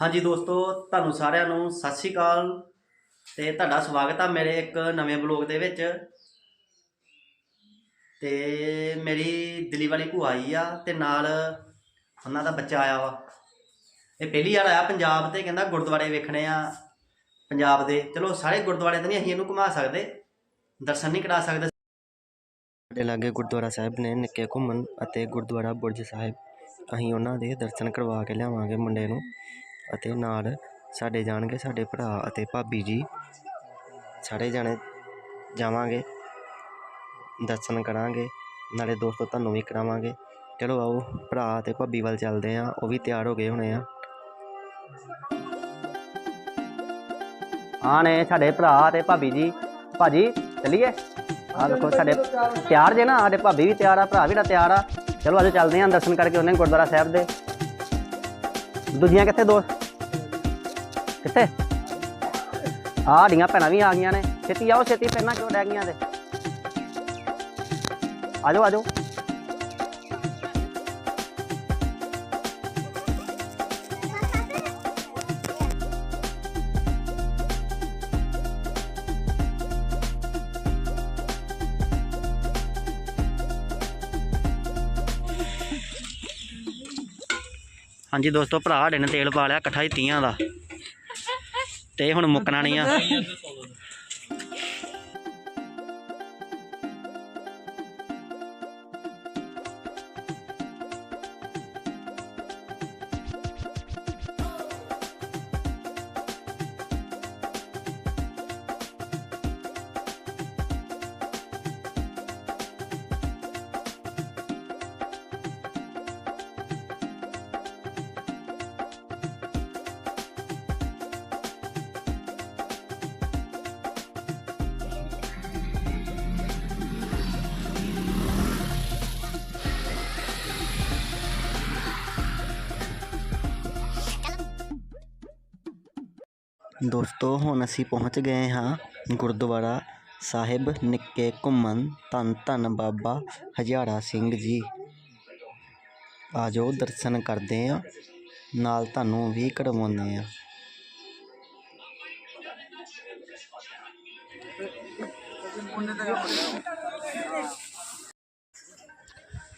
ਹਾਂਜੀ ਦੋਸਤੋ, ਤੁਹਾਨੂੰ ਸਾਰਿਆਂ ਨੂੰ ਸਤਿ ਸ਼੍ਰੀ ਅਕਾਲ ਤੇ ਤੁਹਾਡਾ ਸਵਾਗਤ ਆ ਮੇਰੇ ਇੱਕ ਨਵੇਂ ਬਲੌਗ ਦੇ ਵਿੱਚ। ਤੇ ਮੇਰੀ ਦਿੱਲੀ ਵਾਲੀ ਭੂਆ ਆਈ ਆ ਤੇ ਨਾਲ ਉਹਨਾਂ ਦਾ ਬੱਚਾ ਆਇਆ ਵਾ। ਇਹ ਪਹਿਲੀ ਵਾਰ ਆਇਆ ਪੰਜਾਬ ਤੇ, ਕਹਿੰਦਾ ਗੁਰਦੁਆਰੇ ਵੇਖਣੇ ਆ ਪੰਜਾਬ ਦੇ। ਚਲੋ, ਸਾਰੇ ਗੁਰਦੁਆਰੇ ਤਾਂ ਨਹੀਂ ਅਸੀਂ ਇਹਨੂੰ ਘੁਮਾ ਸਕਦੇ, ਦਰਸ਼ਨ ਨਹੀਂ ਕਰਾ ਸਕਦੇ। ਸਾਡੇ ਲਾਗੇ ਗੁਰਦੁਆਰਾ ਸਾਹਿਬ ਨੇ ਨਿੱਕੇ ਘੁੰਮਣ ਅਤੇ ਗੁਰਦੁਆਰਾ ਬੁਰਜ ਸਾਹਿਬ, ਅਸੀਂ ਉਹਨਾਂ ਦੇ ਦਰਸ਼ਨ ਕਰਵਾ ਕੇ ਲਿਆਵਾਂਗੇ ਮੁੰਡੇ ਨੂੰ। ਅਤੇ ਨਾਲ ਸਾਡੇ ਜਾਣਗੇ ਸਾਡੇ ਭਰਾ ਅਤੇ ਭਾਬੀ ਜੀ। ਸਾਰੇ ਜਾਣੇ ਜਾਵਾਂਗੇ, ਦਰਸ਼ਨ ਕਰਾਂਗੇ, ਨਾਲੇ ਦੋਸਤੋ ਤੁਹਾਨੂੰ ਵੀ ਕਰਾਵਾਂਗੇ। ਚਲੋ ਆਓ, ਭਰਾ ਅਤੇ ਭਾਬੀ ਵੱਲ ਚੱਲਦੇ ਹਾਂ, ਉਹ ਵੀ ਤਿਆਰ ਹੋ ਗਏ ਹੋਣੇ ਆ। ਹਾਂ ਨੇ ਸਾਡੇ ਭਰਾ ਤੇ ਭਾਬੀ ਜੀ। ਭਾਜੀ, ਚਲੀਏ? ਆ ਦੇਖੋ ਸਾਡੇ ਤਿਆਰ ਜੇ ਨਾ ਸਾਡੇ ਭਾਬੀ ਵੀ ਤਿਆਰ ਆ, ਭਰਾ ਵੀ ਨਾ ਤਿਆਰ ਆ। ਚਲੋ ਅੱਜ ਚੱਲਦੇ ਆਂ ਦਰਸ਼ਨ ਕਰਕੇ ਉਹਨੇ ਗੁਰਦੁਆਰਾ ਸਾਹਿਬ ਦੇ। ਦੂਜੀਆਂ ਕਿੱਥੇ ਦੋਸਤ? ਕਿੱਥੇ? ਆਹ ਸਾਡੀਆਂ ਭੈਣਾਂ ਵੀ ਆ ਗਈਆਂ ਨੇ। ਛੇਤੀ ਆਓ, ਛੇਤੀ ਪਹਿਲਾਂ ਕਿਉਂ ਡੈ ਗਈਆਂ ਤੇ? ਆਜੋ ਆਜੋ। ਹਾਂਜੀ ਦੋਸਤੋ, ਭਰਾ ਸਾਡੇ ਨੇ ਤੇਲ ਪਾ ਲਿਆ ਇਕੱਠਾ ਹੀ ਤੀਆਂ ਦਾ। ਤੇ ਹੁਣ ਮੁੱਕਣਾ ਨਹੀਂ ਆ। ਦੋਸਤੋ, ਹੁਣ ਅਸੀਂ ਪਹੁੰਚ ਗਏ ਹਾਂ ਗੁਰਦੁਆਰਾ ਸਾਹਿਬ ਨਿੱਕੇ ਘੁੰਮਣ ਧੰਨ ਧੰਨ ਬਾਬਾ ਹਜ਼ਾਰਾ ਸਿੰਘ ਜੀ। ਆਜੋ ਦਰਸ਼ਨ ਕਰਦੇ ਹਾਂ, ਨਾਲ ਤੁਹਾਨੂੰ ਵੀ ਕਰਵਾਉਂਦੇ ਹਾਂ।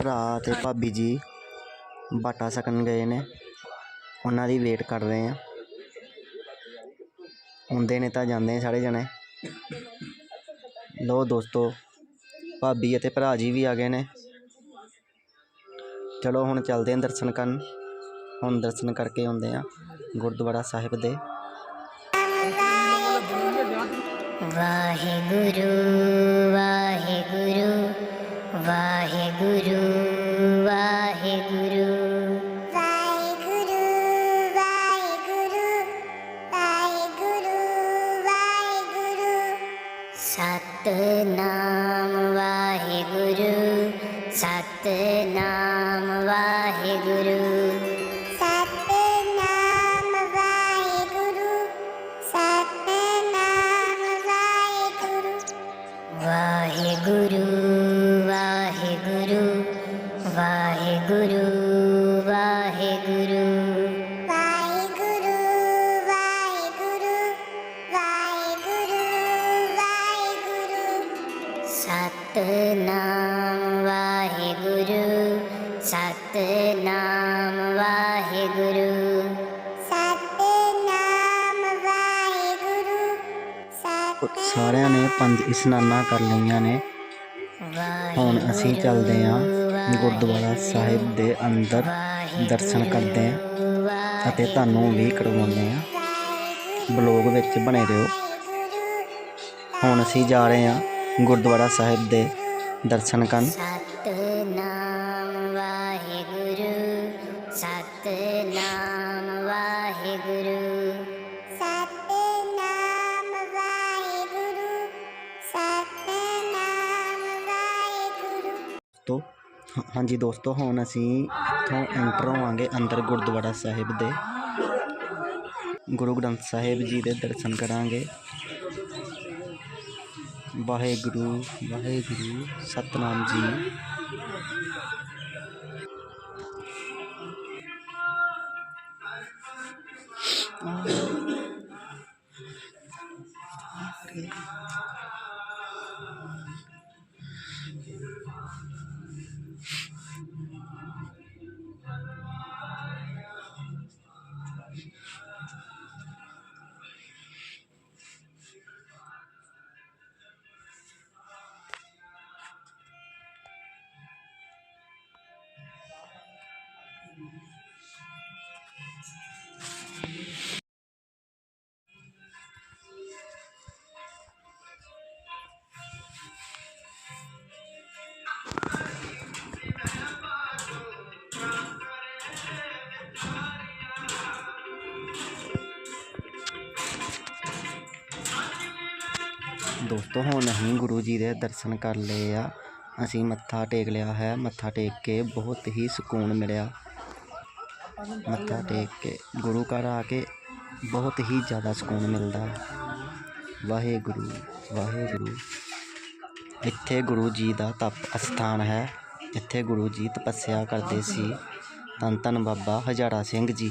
ਭਰਾ ਤੇ ਭਾਬੀ ਜੀ ਬਾਟਾ ਸਕਣ ਗਏ ਨੇ, ਉਹਨਾਂ ਦੀ ਵੇਟ ਕਰ ਰਹੇ ਹਾਂ। ਹੁੰਦੇ ਨੇ ਤਾਂ ਜਾਂਦੇ ਨੇ ਸਾਰੇ ਜਣੇ। ਲੋ ਦੋਸਤੋ, ਭਾਬੀ ਅਤੇ ਭਰਾ ਜੀ ਵੀ ਆ ਗਏ ਨੇ। ਚਲੋ ਹੁਣ ਚੱਲਦੇ ਹਾਂ ਦਰਸ਼ਨ ਕਰਨ। ਹੁਣ ਦਰਸ਼ਨ ਕਰਕੇ ਆਉਂਦੇ ਆ ਗੁਰਦੁਆਰਾ ਸਾਹਿਬ ਦੇ। ਵਾਹਿਗੁਰੂ ਵਾਹਿਗੁਰੂ ਵਾਹਿਗੁਰੂ। ਸਾਰਿਆਂ ਨੇ ਪੰਜ ਇਸ਼ਨਾਨਾਂ ਕਰ ਲਈਆਂ ਨੇ। ਹੁਣ ਅਸੀਂ ਚੱਲਦੇ ਹਾਂ ਗੁਰਦੁਆਰਾ ਸਾਹਿਬ ਦੇ ਅੰਦਰ ਦਰਸ਼ਨ ਕਰਦੇ ਹਾਂ ਅਤੇ ਤੁਹਾਨੂੰ ਵੀ ਕਰਵਾਉਂਦੇ ਹਾਂ। ਬਲੌਗ ਵਿੱਚ ਬਣੇ ਰਹੋ। ਹੁਣ ਅਸੀਂ ਜਾ ਰਹੇ ਹਾਂ ਗੁਰਦੁਆਰਾ ਸਾਹਿਬ ਦੇ ਦਰਸ਼ਨ ਕਰਨ। ਤੋਂ ਹਾਂਜੀ ਦੋਸਤੋ, ਹੁਣ ਅਸੀਂ ਇੱਥੋਂ ਐਂਟਰ ਹੋਵਾਂਗੇ ਅੰਦਰ ਗੁਰਦੁਆਰਾ ਸਾਹਿਬ ਦੇ। ਗੁਰੂ ਗ੍ਰੰਥ ਸਾਹਿਬ ਜੀ ਦੇ ਦਰਸ਼ਨ ਕਰਾਂਗੇ। ਵਾਹਿਗੁਰੂ ਵਾਹਿਗੁਰੂ, ਸਤਨਾਮ ਜੀ। ਦੋਸਤੋ, ਹੁਣ ਅਸੀਂ ਗੁਰੂ ਜੀ ਦੇ ਦਰਸ਼ਨ ਕਰ ਲਏ ਆ। ਅਸੀਂ ਮੱਥਾ ਟੇਕ ਲਿਆ ਹੈ। ਮੱਥਾ ਟੇਕ ਕੇ ਬਹੁਤ ਹੀ ਸਕੂਨ ਮਿਲਿਆ। ਮੱਥਾ ਟੇਕ ਕੇ ਗੁਰੂ ਘਰ ਆ ਕੇ ਬਹੁਤ ਹੀ ਜ਼ਿਆਦਾ ਸਕੂਨ ਮਿਲਦਾ। ਹੈ ਵਾਹਿਗੁਰੂ ਵਾਹਿਗੁਰੂ। ਇੱਥੇ ਗੁਰੂ ਜੀ ਦਾ ਤਪ ਅਸਥਾਨ ਹੈ। ਇੱਥੇ ਗੁਰੂ ਜੀ ਤਪੱਸਿਆ ਕਰਦੇ ਸੀ। ਧੰਨ ਧੰਨ ਬਾਬਾ ਹਜ਼ਾਰਾ ਸਿੰਘ ਜੀ।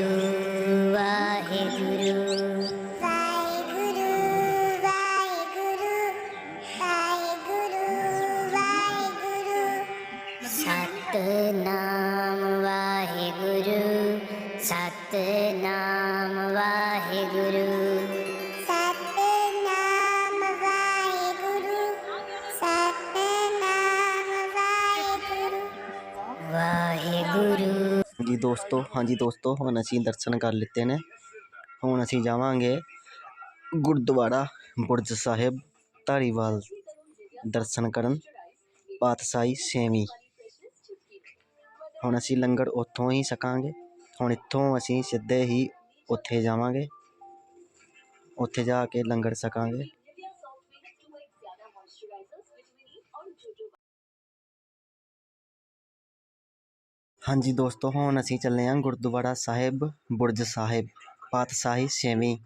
ਜੀ ਦੋਸਤੋ ਹਾਂਜੀ ਦੋਸਤੋ ਹੁਣ ਅਸੀਂ ਦਰਸ਼ਨ ਕਰ ਲਿੱਤੇ ਨੇ ਹੁਣ ਅਸੀਂ ਜਾਵਾਂਗੇ ਗੁਰਦੁਆਰਾ ਬੁਰਜ ਸਾਹਿਬ ਧਾਰੀਵਾਲ ਦਰਸ਼ਨ ਕਰਨ ਪਾਤਸ਼ਾਹੀ ਛੇਵੀਂ ਹੁਣ ਅਸੀਂ ਲੰਗਰ ਉੱਥੋਂ ਹੀ ਛਕਾਂਗੇ ਹੁਣ ਇੱਥੋਂ ਅਸੀਂ ਸਿੱਧੇ ਹੀ ਉੱਥੇ ਜਾਵਾਂਗੇ ਉੱਥੇ ਜਾ ਕੇ ਲੰਗਰ ਛਕਾਂਗੇ ਹਾਂਜੀ ਦੋਸਤੋ ਹੁਣ ਅਸੀਂ ਚੱਲੇ ਹਾਂ ਗੁਰਦੁਆਰਾ ਸਾਹਿਬ ਬੁਰਜ ਸਾਹਿਬ ਪਾਤਸ਼ਾਹੀ ਛੇਵੀਂ।